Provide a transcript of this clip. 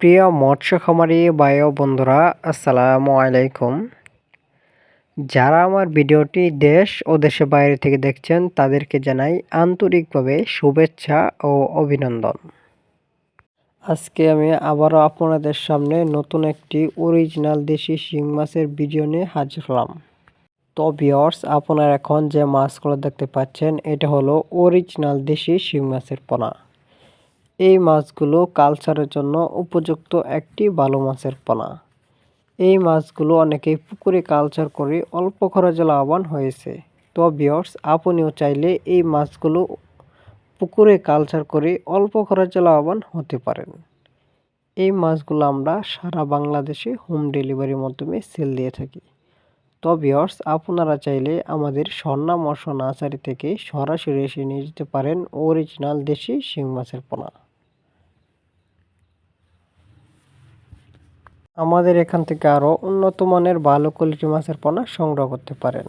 প্রিয় মৎস্য খামারি বায়ু বন্ধুরা, আসসালামু আলাইকুম। যারা আমার ভিডিওটি দেশ ও দেশের বাইরে থেকে দেখছেন, তাদেরকে জানাই আন্তরিকভাবে শুভেচ্ছা ও অভিনন্দন। আজকে আমি আবারও আপনাদের সামনে নতুন একটি অরিজিনাল দেশি শিং মাছের ভিডিও নিয়ে হাজির হলাম। তো ভিওর্স আপনারা এখন যে মাছগুলো দেখতে পাচ্ছেন, এটা হলো অরিজিনাল দেশি শিং মাছের পোনা। এই মাছগুলো কালচারের জন্য উপযুক্ত একটি ভালো মাছের পোনা। এই মাছগুলো অনেকেই পুকুরে কালচার করে অল্প খরচে লাভবান হয়েছে। তো বিয়র্স আপনিও চাইলে এই মাছগুলো পুকুরে কালচার করে অল্প খরচে লাভবান হতে পারেন। এই মাছগুলো আমরা সারা বাংলাদেশে হোম ডেলিভারির মাধ্যমে সেল দিয়ে থাকি। তো বিয়র্স আপনারা চাইলে আমাদের স্বর্ণা মৎস্য নার্সারি থেকে সরাসরি এসে নিয়ে যেতে পারেন অরিজিনাল দেশি শিং মাছের পোনা। আমাদের এখান থেকে আরও উন্নত মানের ভালো কোয়ালিটি মাছের পোনা সংগ্রহ করতে পারেন।